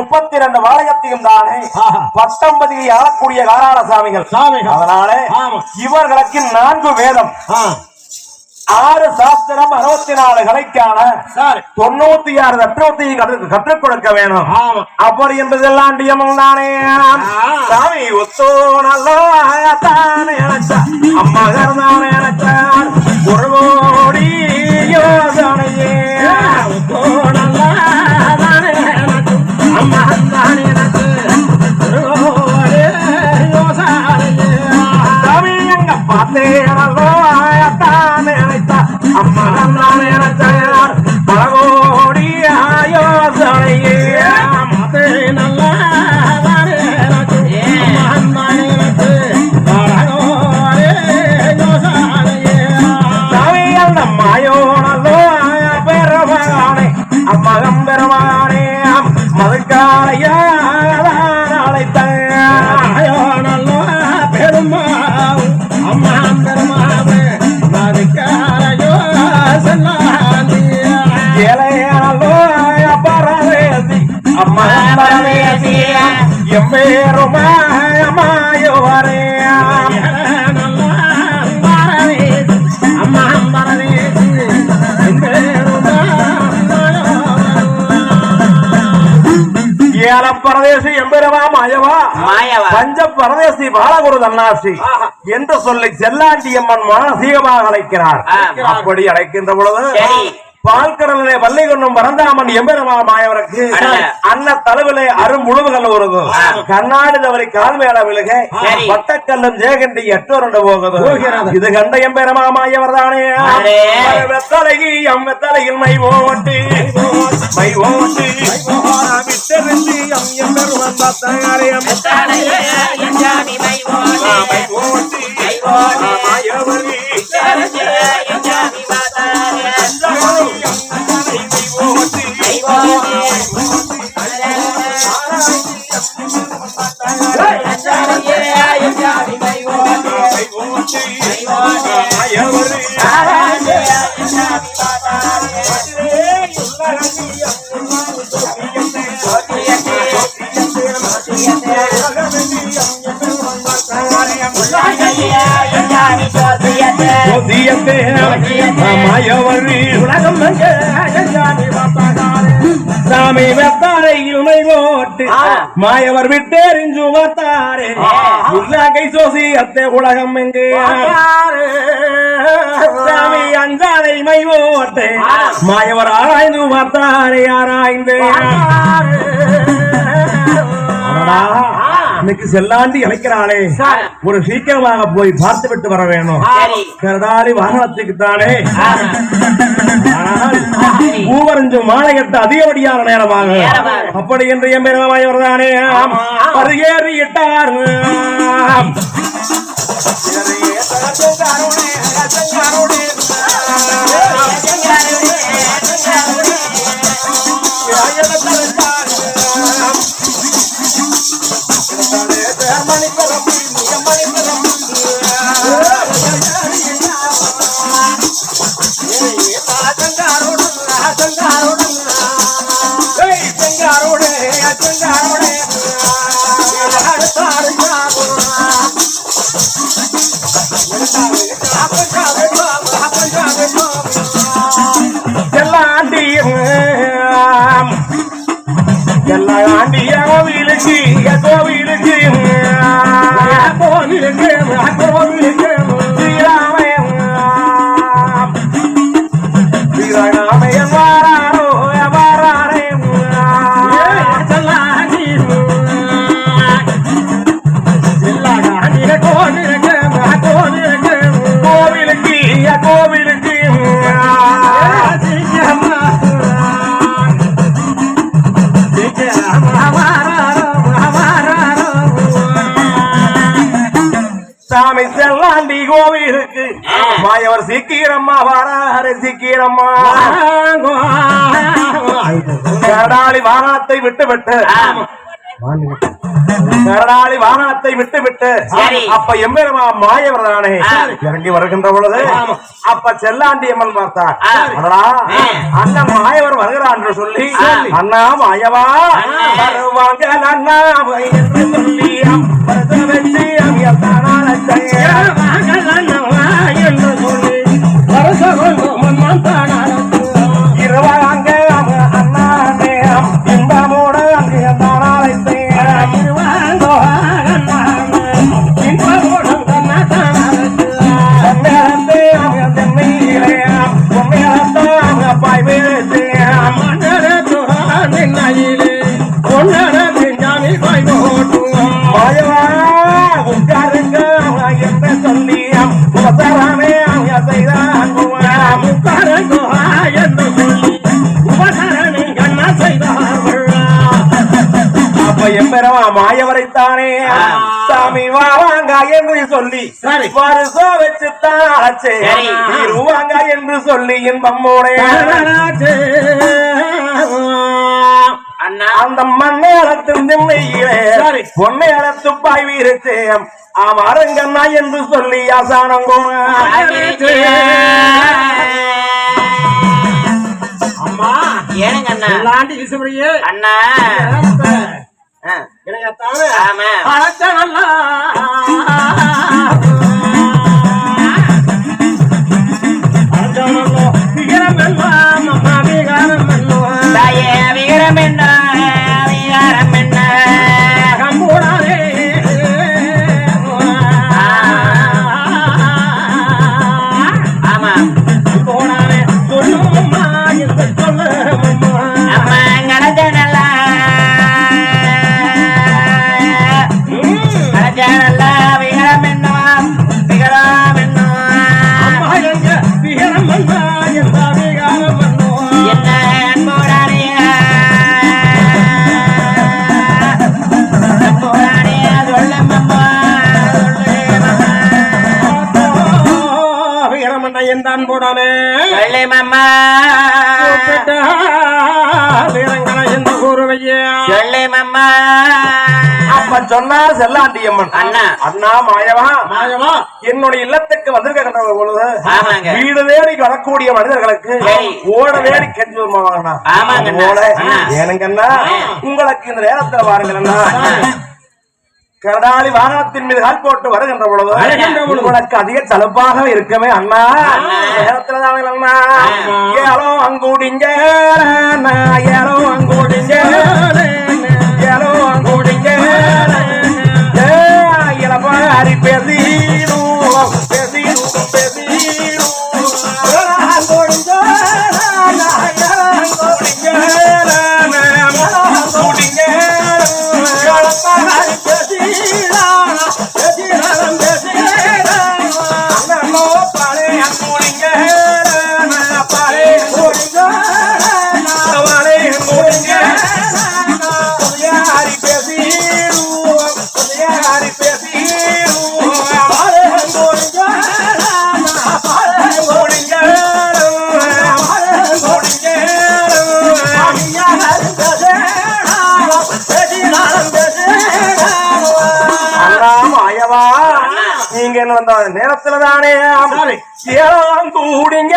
முப்பத்தி ரெண்டு வாளையத்தையும் தானே ஆஹா. பத்தொன்பதியை ஆளக்கூடிய காராள சாமிகள். அதனாலே. இவர்களுக்கு நான்கு வேதம். ஆறு சாஸ்திரம் அறுபத்தி நாலு கலைக்கான தொண்ணூத்தி ஆறு தத்துவத்தையும் கற்று- கற்றுக் கொடுக்க வேணும். அப்படி என்பதெல்லாம் டியமும் தானே. சாமி ஒத்தோ நல்லா தானே அழைச்சா அம்மா தானே மாயோனல்லோ பெருமகானே அம்மகம் பெருமகானே மதுக்காரையா நல்ல பெருமாள், அம்மா பெருமாளே, மதிக்காரையோ செல்லாண்டியா. ஏழையாலோ பரதேசி அம்மா பரதேசி எம்பேருமா மாயோரே ஏல பரதேசி எம்பெருமா மாயவா மாயவா. பஞ்ச பரதேசி பாலகுரு தன்னாசி என்று சொல்லி செல்லாண்டி அம்மன் மானசீகமாக அழைக்கிறார் ஆம். அப்படி அழைக்கின்ற பொழுது சரி. பால்கடலிலே வல்லை கொண்டும் பரந்தாமன் எம்பெருமா மாயவருக்கு அடல. அன்ன தழுவிலே அரும் முழுவுகள் ஆம். கண்ணாடி தவறி கால் மேல விழுக சரி. வட்டக்கல்லும் ஜெயகண்டி எட்டோரண்டு போகுது. இது கண்ட எம்பெருமா மாயவர் தானே அரே. வெத்தலைக்கு எம் வெத்தலையில் மை ஓட்டு மை ஓட்டு விட்டறிஞ்சி எம் எம்பெருமான் பார்த்தாரே மைவோனே. தானையே என் ஜாமி உலகம் சாமி வெத்தாரை இல்மை போட்டு. மாயவர் விட்டேறிஞ்சு வத்தாரே. உல்லாகை சோசி அத்தே உலகம் எங்கே சாமி அஞ்சாலை மை போட்டு. மாயவர் ஆராய்ந்து பார்த்தாரே ஆராய்ந்து இன்னைக்கு செல்லாண்டி இழைக்கிறாளே. ஒரு சீக்கிரமாக போய் பார்த்து விட்டு வர வேணும். கரடாரி வாகனத்துக்கு தானே. பூவரஞ்சு மாலை கட்ட அதிகப்படியான நேரமாக. அப்படி என்று என் பெருமாயவர் தானே ஆமா. பருகேறி இட்டார். ತುಂಗಾವಣೆ மாயவர் சீக்கிரம்மா வாராரு சீக்கிரம்மா. வாகனத்தை விட்டு விட்டு கரடாளி வாகனத்தை விட்டு விட்டு சரி. அப்ப எம்பெருமா மாயவர்தானே இறங்கி வருகின்ற பொழுது அப்ப செல்லாண்டி அம்மன் பார்த்தார். அண்ணன் மாயவர் வருகிறான் என்று சொல்லி. அண்ணா மாயவா. வருவாங்க அண்ணா சொல்லி இருவாங்க அண்ணா இன்பமோட அங்கே தானாலை செய்ய. மாயவரைத்தானே. சாமி வாவாங்க என்று சொல்லி சரி. வருஷம் வச்சுத்தாச்சே சரி. இருவாங்க என்று சொல்லி இன்பம்மோடைய அண்ணா. அந்த மண்ணேலத்தின் திண்ணையிலே. பொன்னேலத்து பாய் வீரத்தே அமரங்கண்ணா என்று சொல்லி ஆசானங்கோ அம்மா. ஏனுங்க அண்ணா. அண்ணா எனக்கத்தானே ஆமா வீரங்கன எந்த கூறுவையா சொல்லுமம்மா அப்ப சொன்னார் செல்லாண்டி அம்மன் அண்ணா. அண்ணா மாயவா மாயவா என்னுடைய இல்லத்துக்கு வந்திருக்கின்ற பொழுது. வீடு தேடி வரக்கூடிய மனிதர்களுக்கு. ஓட தேடி கெஞ்சி அண்ணா. ஓட அண்ணா. ஏனுங்கண்ணா. உங்களுக்கு இந்த நேரத்துல பாருங்கண்ணா கரடாளி வாகனத்தின் மீது கால் போட்டு வருகின்ற பொழுது. உங்களுக்கு அதிக சலுப்பாக இருக்கவே அண்ணா அண்ணா. இந்த நேரத்துல தான் அண்ணா ஆமா. ஏலோ அங்கூடிங்க அண்ணா, ஏலோ அங்கூடிங்க ஏலோ அங்கூடிங்க வந்த நேரத்துல தானே ஏழாம் கூடிங்க